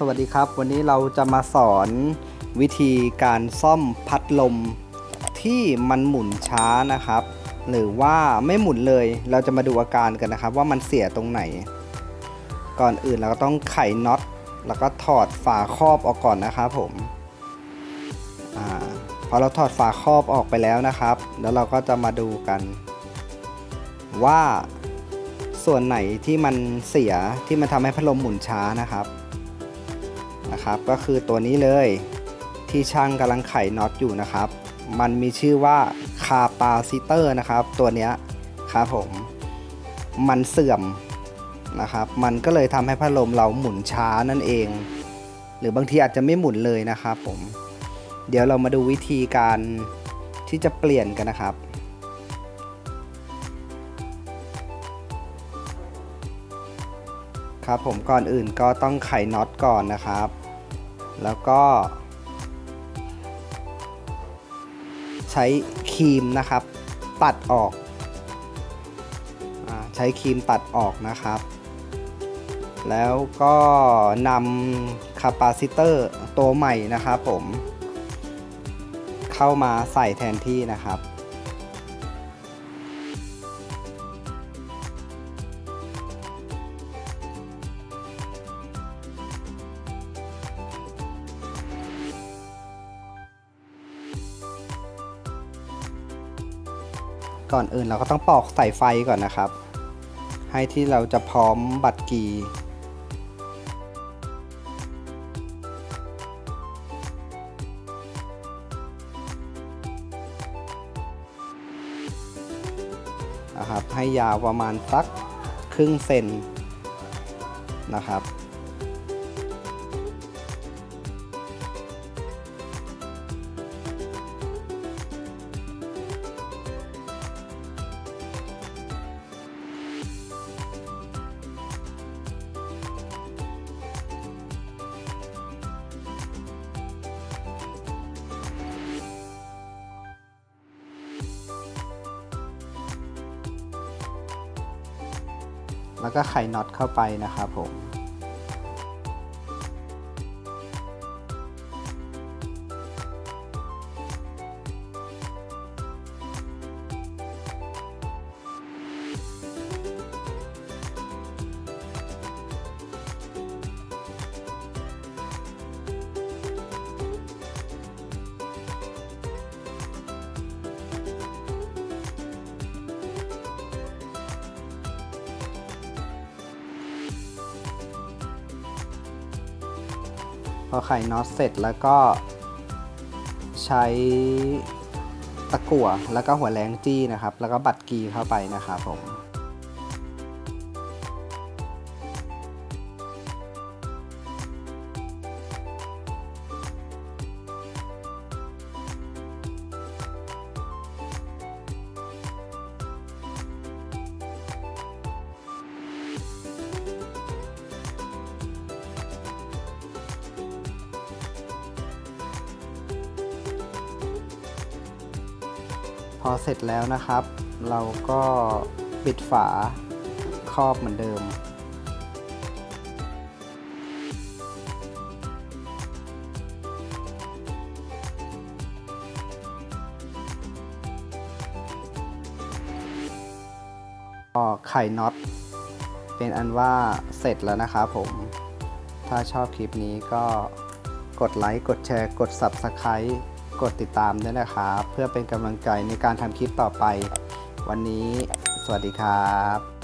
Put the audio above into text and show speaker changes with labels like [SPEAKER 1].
[SPEAKER 1] สวัสดีครับ วันนี้เราจะมาสอนวิธีการซ่อมพัดลมที่มันหมุนช้านะครับ หรือว่าไม่หมุนเลยเราจะมาดูอาการกันนะครับ ว่ามันเสียตรงไหน ก่อนอื่นเราก็ต้องไขน็อตแล้วก็ถอดฝาครอบออกก่อนนะครับผมอพอเราถอดฝาครอบออกไปแล้วนะครับ แล้วเราก็จะมาดูกัน ว่าส่วนไหนที่มันเสียที่มันทำให้พัดลมหมุนช้านะครับ นะครับ ก็คือตัวนี้เลยที่ช่างกำลังไขน็อตอยู่นะครับ มันมีชื่อว่าคาปาซิเตอร์นะครับ ตัวนี้ครับผม มันเสื่อมนะครับ มันก็เลยทำให้พัดลมเราหมุนช้านั่นเอง หรือบางทีอาจจะไม่หมุนเลยนะครับผม เดี๋ยวเรามาดูวิธีการที่จะเปลี่ยนกันนะครับ ครับผมก่อนอื่นก็ต้องไขน็อตก่อนนะครับ แล้วก็ ใช้ครีมนะครับตัดออกอใช้ครีมตัดออกนะครับ แล้วก็นำคาปาซิเตอร์ตัวใหม่นะครับผม เข้ามาใส่แทนที่นะครับ ก่อนอื่นเราก็ต้องปอกใส่ไฟก่อนนะครับ ให้ที่เราจะพร้อมบัตรกีนะครับให้ยาวประมาณสักครึ่งเซนนะครับ แล้วก็ไขน็อตเข้าไปนะครับผม พอไขน็อตเสร็จแล้วก็ใช้ตะกั่วแล้วก็หัวแรงจี้นะครับ แล้วก็บัดกีเข้าไปนะครับผม อเสร็จแล้วนะครับ เราก็ปิดฝาครอบเหมือนเดิม ก็ไข่น็อตเป็นอันว่าเสร็จแล้วนะครับผม ถ้าชอบคลิปนี้ก็กดไลค์ กดแชร์ กด Subscribe กดติดตามด้วยนะครับ เพื่อเป็นกำลังใจในการทำคลิปต่อไป วันนี้ สวัสดีครับ